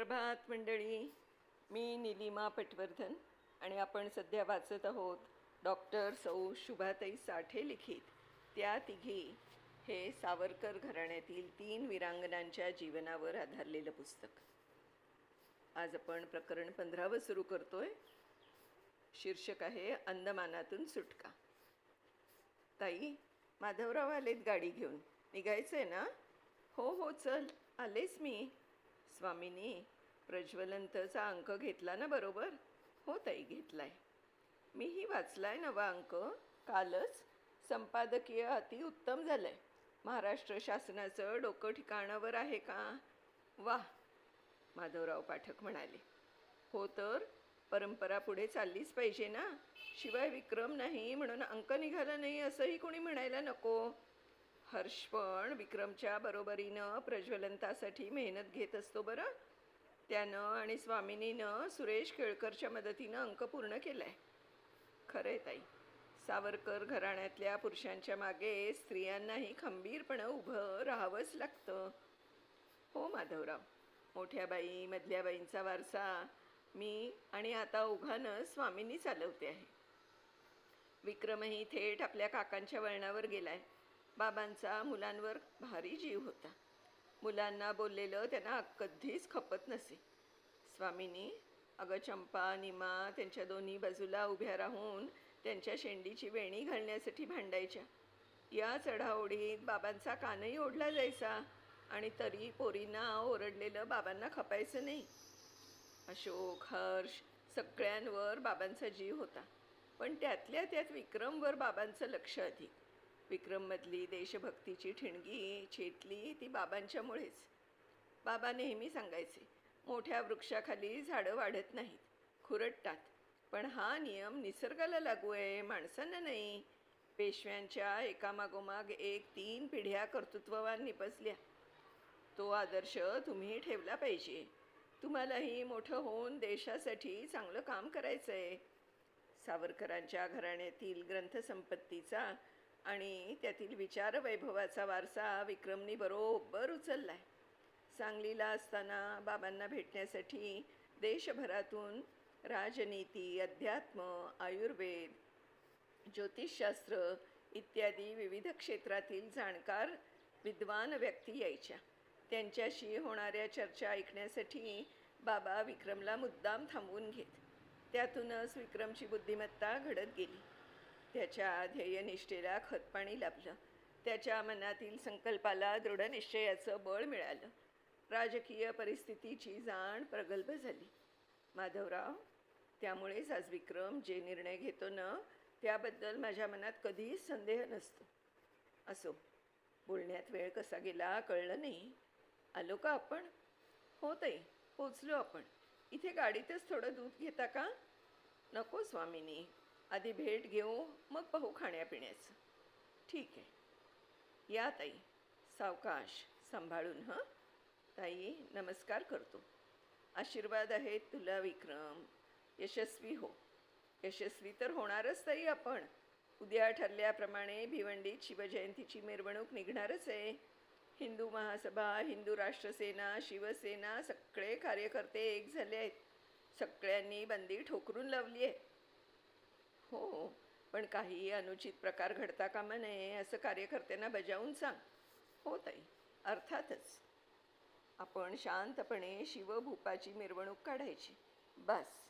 सुप्रभात मंडळी. मी निलिमा पटवर्धन आणि आपण सध्या वाचत आहोत डॉक्टर सौ शुभाताई साठे लिखित. त्या तिघी हे सावरकर घराण्यातील तीन वीरांगनांच्या जीवनावर आधारलेलं पुस्तक. आज आपण प्रकरण पंधरावं सुरू करतोय. शीर्षक आहे अंदमानातून सुटका. ताई माधवराव आलेत गाडी घेऊन. निघायचं आहे ना? हो हो चल. आलेच मी. स्वामीनी प्रज्वलंतचा अंक घेतला ना बरोबर? हो ताई घेतलाय. मीही वाचलाय नवा अंक. कालच संपादकीय अतिउत्तम झालंय. महाराष्ट्र शासनाचं डोकं ठिकाणावर आहे का? वा माधवराव पाठक म्हणाले. हो तर परंपरा पुढे चाललीच पाहिजे ना? शिवाय विक्रम नाही म्हणून अंक निघाला नाही असंही कोणी म्हणायला नको. हर्ष पण विक्रमच्या बरोबरीनं प्रज्वलंतासाठी मेहनत घेत असतो बरं. त्यानं आणि स्वामिनीनं सुरेश केळकरच्या मदतीनं अंक पूर्ण केलाय. खरंय ताई. सावरकर घराण्यातल्या पुरुषांच्या मागे स्त्रियांनाही खंबीरपणं उभं राहावंच लागतं. हो माधवराव मोठ्या बाई मधल्या बाईंचा वारसा मी आणि आता उघानं स्वामींनी चालवते आहे. विक्रमही थेट आपल्या काकांच्या वळणावर गेलाय. बाबांचा मुलांवर भारी जीव होता. मुलांना बोललेलं त्यांना कधीच खपत नसे. स्वामींनी अगं चंपा निमा त्यांच्या दोन्ही बाजूला उभ्या राहून त्यांच्या शेंडीची वेणी घालण्यासाठी भांडायच्या. या चढाओढीत बाबांचा कानही ओढला जायचा आणि तरी पोरींना ओरडलेलं बाबांना खपायचं नाही. अशोक हर्ष सगळ्यांवर बाबांचा जीव होता. पण त्यातल्या त्यात विक्रमवर बाबांचं लक्ष अधिक. विक्रममधली देशभक्तीची ठिणगी छेटली ती बाबांच्यामुळेच. बाबा नेहमी सांगायचे मोठ्या वृक्षाखाली झाडं वाढत नाहीत खुरटतात. पण हा नियम निसर्गाला लागू आहे माणसांना नाही. पेशव्यांच्या एकामागोमाग एक तीन पिढ्या कर्तृत्ववान निपजल्या तो आदर्श तुम्ही ठेवला पाहिजे. तुम्हालाही मोठं होऊन देशासाठी चांगलं काम करायचं आहे सावरकरांच्या घराण्यातील ग्रंथसंपत्तीचा आणि त्यातील विचार वैभवाचा वारसा विक्रमनी बरोबर उचलला आहे सांगलीला असताना बाबांना भेटण्यासाठी देशभरातून राजनीती अध्यात्म आयुर्वेद ज्योतिषशास्त्र इत्यादी विविध क्षेत्रातील जाणकार विद्वान व्यक्ती यायच्या. त्यांच्याशी होणाऱ्या चर्चा ऐकण्यासाठी बाबा विक्रमला मुद्दाम थांबवून घेत. त्यातूनच विक्रमची बुद्धिमत्ता घडत गेली. त्याच्या ध्येयनिष्ठेला खतपाणी लाभलं. त्याच्या मनातील संकल्पाला दृढनिश्चयाचं बळ मिळालं. राजकीय परिस्थितीची जाण प्रगल्भ झाली. माधवराव त्यामुळेच आज विक्रम जे निर्णय घेतो ना त्याबद्दल माझ्या मनात कधीच संदेह नसतो. असो बोलण्यात वेळ कसा गेला कळलं नाही. आलो का आपण? हो ताई पोचलो आपण. इथे गाडीतच थोडं दूध घेता का? नको स्वामिनी आधी भेट घेऊ मग पाहू खाण्यापिण्याचं. ठीक आहे. या ताई. सावकाश सांभाळून हं? ताई नमस्कार करतो. आशीर्वाद आहेत तुला विक्रम. यशस्वी हो. यशस्वी तर होणारच ताई आपण. उद्या ठरल्याप्रमाणे भिवंडीत शिवजयंतीची मिरवणूक निघणारच आहे. हिंदू महासभा हिंदू राष्ट्रसेना शिवसेना सगळे कार्यकर्ते एक झाले आहेत. सगळ्यांनी बंदी ठोकरून लावली आहे. हो पण काही अनुचित प्रकार घडता कामा नये असं कार्यकर्त्यांना बजावून सांग. हो ताई. अर्थातच. आपण शांतपणे शिवभूपाची मिरवणूक काढायची. बस.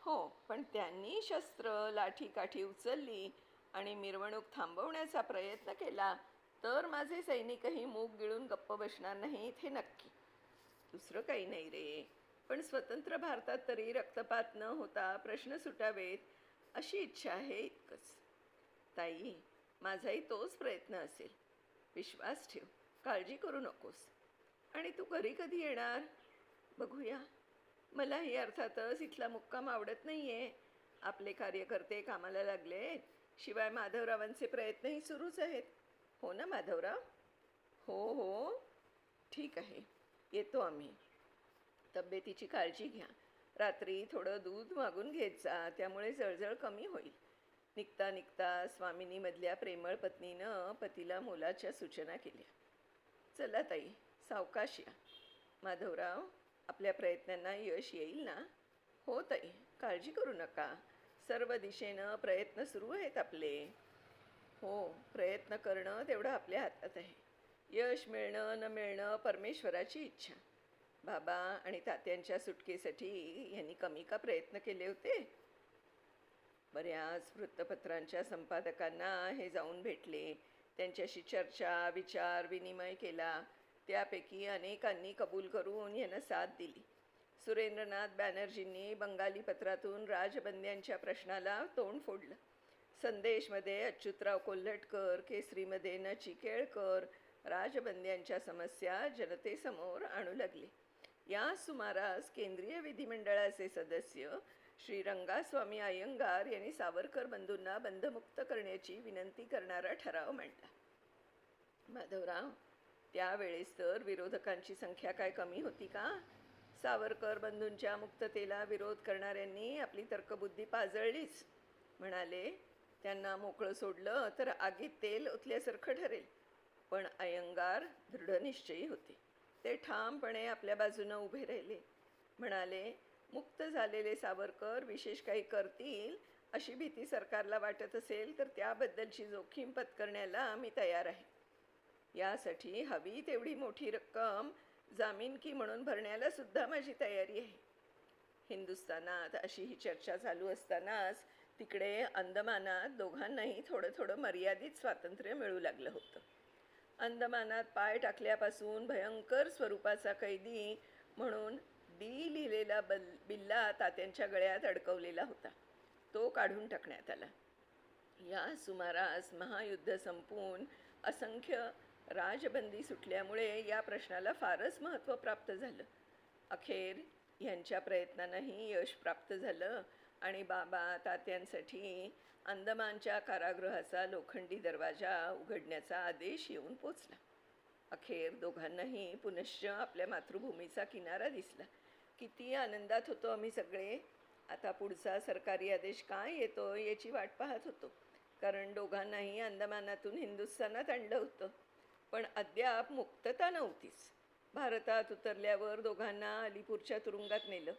हो पण त्यांनी शस्त्र लाठी काठी उचलली आणि मिरवणूक थांबवण्याचा प्रयत्न केला तर माझे सैनिकही मूग गिळून गप्प बसणार नाहीत हे नक्की. दुसरं काही नाही रे. पण स्वतंत्र भारतात तरी रक्तपात न होता प्रश्न सुटावेत अशी इच्छा आहे इतकंच. ताई माझाही तोच प्रयत्न असेल. विश्वास ठेव काळजी करू नकोस. आणि तू घरी कधी येणार? बघूया. मलाही अर्थातच इथला मुक्काम आवडत नाही आहे आपले कार्यकर्ते कामाला लागले. शिवाय माधवरावांचे प्रयत्नही सुरूच आहेत. हो ना माधवराव? हो हो. ठीक आहे. येतो आम्ही. तब्येतीची काळजी घ्या. रात्री थोडं दूध मागून घेत जा त्यामुळे जळजळ कमी होईल. निघता निघता स्वामिनीमधल्या प्रेमळ पत्नीनं पतीला मोलाच्या सूचना केल्या. चला ताई सावकाश या. माधवराव आपल्या प्रयत्नांना यश येईल ना? हो ताई काळजी करू नका. सर्व दिशेनं प्रयत्न सुरू आहेत आपले. हो प्रयत्न करणं तेवढं आपल्या हातात आहे. यश मिळणं न मिळणं परमेश्वराची इच्छा. बाबा आणि तात्यांच्या सुटकेसाठी यांनी कमी का प्रयत्न केले होते? बऱ्याच वृत्तपत्रांच्या संपादकांना हे जाऊन भेटले. त्यांच्याशी चर्चा विचार विनिमय केला. त्यापैकी अनेकांनी कबूल करून यांना साथ दिली. सुरेंद्रनाथ बॅनर्जींनी बंगाली पत्रातून राजबंद्यांच्या प्रश्नाला तोंड फोडलं. संदेशमध्ये अच्युतराव कोल्हटकर केसरीमध्ये नचिकेळकर राजबंद्यांच्या समस्या जनतेसमोर आणू लागली. या सुमारास केंद्रीय विधिमंडळाचे सदस्य श्री रंगास्वामी अय्यंगार यांनी सावरकर बंधूंना बंधमुक्त करण्याची विनंती करणारा ठराव मांडला. माधवराव त्यावेळेस तर विरोधकांची संख्या काय कमी होती का? सावरकर बंधूंच्या मुक्ततेला विरोध करणाऱ्यांनी आपली तर्कबुद्धी पाजळलीच. म्हणाले त्यांना मोकळं सोडलं तर आगीत तेल ओतल्यासारखं ठरेल. पण अयंगार दृढनिश्चयी होते. ते ठामपणे आपल्या बाजूनं उभे राहिले. म्हणाले मुक्त झालेले सावरकर विशेष काही करतील अशी भीती सरकारला वाटत असेल तर त्याबद्दलची जोखीम पत्करण्याला मी तयार आहे. यासाठी हवी तेवढी मोठी रक्कम जामीनकी म्हणून भरण्याला सुद्धा माझी तयारी आहे. हिंदुस्थानात अशी ही चर्चा चालू असतानाच तिकडे अंदमानात दोघांनाही थोडं थोडं मर्यादित स्वातंत्र्य मिळू लागलं होतं. अंदमानात पाय टाकल्यापासून भयंकर स्वरूपाचा कैदी म्हणून डी लिहिलेला बल बिल्ला तात्यांच्या गळ्यात अडकवलेला होता. तो काढून टाकण्यात आला. या सुमारास महायुद्ध संपून असंख्य राजबंदी सुटल्यामुळे या प्रश्नाला फारच महत्त्व प्राप्त झालं. अखेर यांच्या प्रयत्नांनाही यश प्राप्त झालं आणि बाबा तात्यांसाठी अंदमानच्या कारागृहाचा लोखंडी दरवाजा उघडण्याचा आदेश येऊन पोचला. अखेर दोघांनाही पुनश्च आपल्या मातृभूमीचा किनारा दिसला. किती आनंदात होतो आम्ही सगळे. आता पुढचा सरकारी आदेश काय येतो याची वाट पाहत होतो. कारण दोघांनाही अंदमानातून हिंदुस्थानात आणलं होतं. पण अद्याप मुक्तता नव्हतीच. भारतात उतरल्यावर दोघांना अलीपूरच्या तुरुंगात नेलं.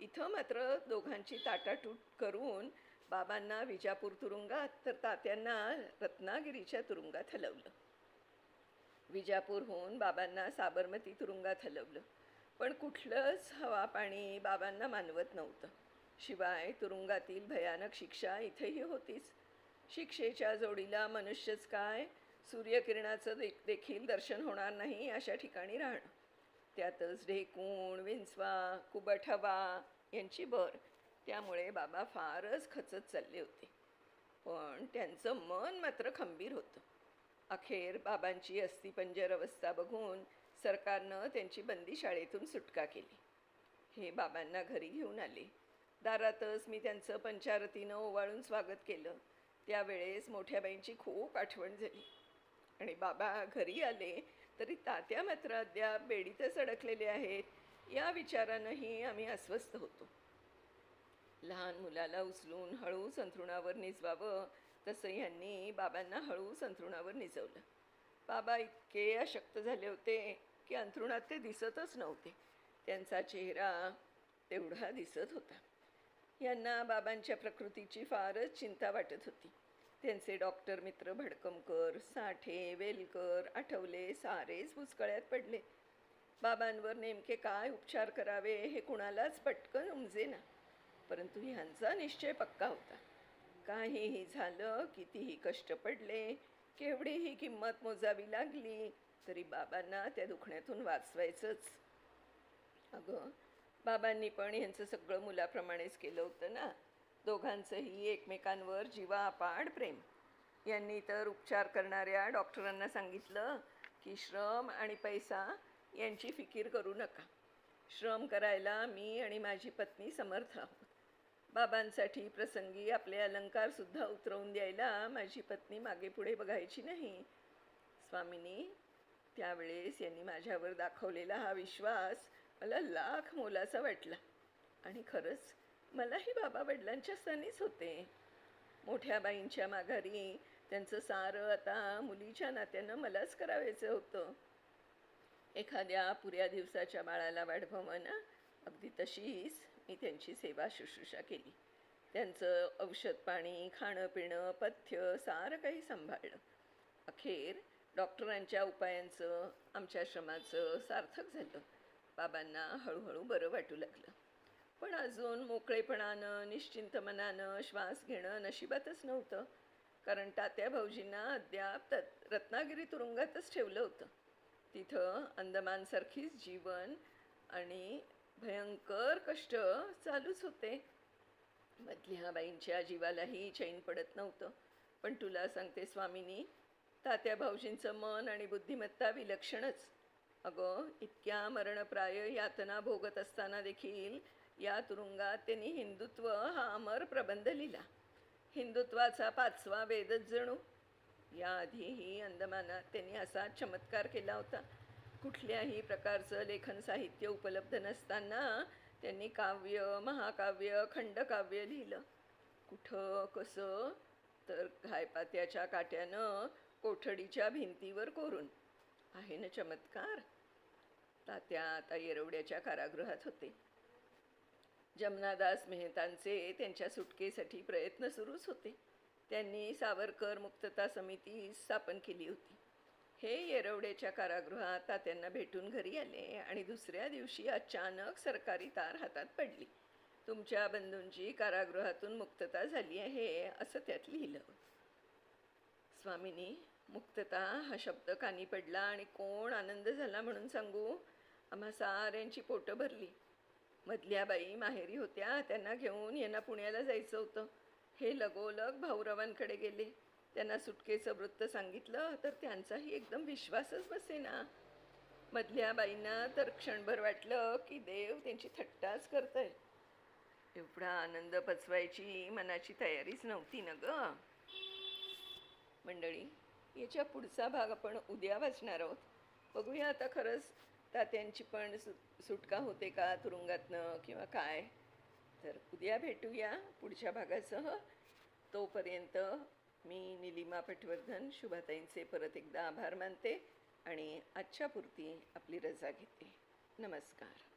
इथं मात्र दोघांची ताटाटूट करून बाबांना विजापूर तुरुंगात तर तात्यांना रत्नागिरीच्या तुरुंगात हलवलं. विजापूरहून बाबांना साबरमती तुरुंगात हलवलं. पण कुठलंच हवा पाणी बाबांना मानवत नव्हतं. शिवाय तुरुंगातील भयानक शिक्षा इथेही होतीच. शिक्षेच्या जोडीला मनुष्यच काय? सूर्यकिरणाचं दे देखील दर्शन होणार नाही अशा ठिकाणी राहणं. त्यातच ढेकूण विंचवा कुबठवा यांची भर. त्यामुळे बाबा फारच खचत चालले होते. पण त्यांचं मन मात्र खंबीर होतं. अखेर बाबांची अस्थिपंजर अवस्था बघून सरकारनं त्यांची बंदी शाळेतून सुटका केली. हे बाबांना घरी घेऊन आले. दारातच मी त्यांचं पंचारतीनं ओवाळून स्वागत केलं. त्यावेळेस मोठ्या बाईंची खूप आठवण झाली. आणि बाबा घरी आले तरी तात्या मात्र अद्याप बेडीतच अडकलेले आहेत. या विचारानंही आम्ही अस्वस्थ होतो. लहान मुलाला उचलून हळू संथरुणावर निजवावं तसं यांनी बाबांना हळू संथरुणावर निजवलं. बाबा इतके अशक्त झाले होते की अंथरुणात ते दिसतच नव्हते. त्यांचा चेहरा तेवढा दिसत होता. यांना बाबांच्या प्रकृतीची फारच चिंता वाटत होती. त्यांचे डॉक्टर मित्र भडकमकर साठे वेलकर आठवले सारेच भुसकळ्यात पडले. बाबांवर नेमके काय उपचार करावे हे कुणालाच पटकन उमजेना. परंतु ह्यांचा निश्चय पक्का होता. काहीही झालं कितीही कष्ट पडले केवढीही किंमत मोजावी लागली तरी बाबांना त्या दुखण्यातून वाचवायचंच. अगं बाबांनी पण यांचं सगळं मुलाप्रमाणेच केलं होतं ना? दोघांचंही एकमेकांवर जीवापाड प्रेम. यांनी तर उपचार करणाऱ्या डॉक्टरांना सांगितलं की श्रम आणि पैसा यांची फिकीर करू नका. श्रम करायला मी आणि माझी पत्नी समर्थ आहोत. बाबांसाठी प्रसंगी आपले अलंकारसुद्धा उतरवून द्यायला माझी पत्नी मागे पुढे बघायची नाही. स्वामिनी त्यावेळेस यांनी माझ्यावर दाखवलेला हा विश्वास मला लाख मोलाचा वाटला. आणि खरंच मलाही बाबा वडिलांच्या स्थानीच होते. मोठ्या बाईंच्या माघारी त्यांचं सारं आता मुलीच्या नात्यानं मलाच करावायचं होतं. एखाद्या पुऱ्या दिवसाच्या बाळाला वाढवावं ना अगदी तशीच मी त्यांची सेवा शुश्रूषा केली. त्यांचं औषध पाणी खाणं पिणं पथ्य सारं काही सांभाळलं. अखेर डॉक्टरांच्या उपायांचं आमच्या श्रमाचं सार्थक झालं. बाबांना हळूहळू बरं वाटू लागलं. पण अजून मोकळेपणानं निश्चिंत मनानं श्वास घेणं नशिबातच नव्हतं. कारण तात्या भाऊजींना अद्याप तत् रत्नागिरी तुरुंगातच ठेवलं होतं. तिथं अंदमानसारखीच जीवन आणि भयंकर कष्ट चालूच होते. मधल्या बाईंच्या जीवालाही चैन पडत नव्हतं. पण तुला सांगते स्वामीनी तात्या भाऊजींचं मन आणि बुद्धिमत्ता विलक्षणच. अगं इतक्या मरणप्राय यातना भोगत असताना देखील या तुरुंगात त्यांनी हिंदुत्व हा अमर प्रबंध लिहिला. हिंदुत्वाचा पाचवा वेदच जणू. याआधीही अंदमानात त्यांनी असा चमत्कार केला होता. कुठल्याही प्रकारचं लेखन साहित्य उपलब्ध नसताना त्यांनी काव्य महाकाव्य खंडकाव्य लिहिलं. कुठं कसं तर घायपात्याच्या काट्यानं कोठडीच्या भिंतीवर कोरून. आहे ना चमत्कार? तात्या आता येरवड्याच्या कारागृहात होते. जमनादास मेहतांचे त्यांच्या सुटकेसाठी प्रयत्न सुरूच होते. त्यांनी सावरकर मुक्तता समिती स्थापन केली होती. हे येरवड्याच्या कारागृहात तात्यांना भेटून घरी आले आणि दुसऱ्या दिवशी अचानक सरकारी तार हातात पडली. तुमच्या बंधूंची कारागृहातून मुक्तता झाली आहे असं त्यात लिहिलं. स्वामिनी मुक्तता हा शब्द कानी पडला आणि कोण आनंद झाला म्हणून सांगू? आम्हा साऱ्यांची पोटं भरली. मधल्या बाई माहेरी होत्या त्यांना घेऊन यांना पुण्याला जायचं होतं. हे लगोलग भाऊरावांकडे गेले. त्यांना सुटकेचं वृत्त सांगितलं तर त्यांचाही एकदम विश्वासच बसेना. मधल्या बाईंना तर क्षणभर वाटलं की देव त्यांची थट्टाच करतंय. एवढा आनंद पचवायची मनाची तयारीच नव्हती ना ग. मंडळी याच्या पुढचा भाग आपण उद्या वाचणार आहोत. बघूया आता खरंच तात्यांची पण सु सुटका होते का तुरुंगातनं किंवा काय? तर उद्या भेटूया पुढच्या भागासह. तोपर्यंत मी निलिमा पटवर्धन शुभाताईंचे परत एकदा आभार मानते आणि आजच्या पुरती आपली रजा घेते. नमस्कार.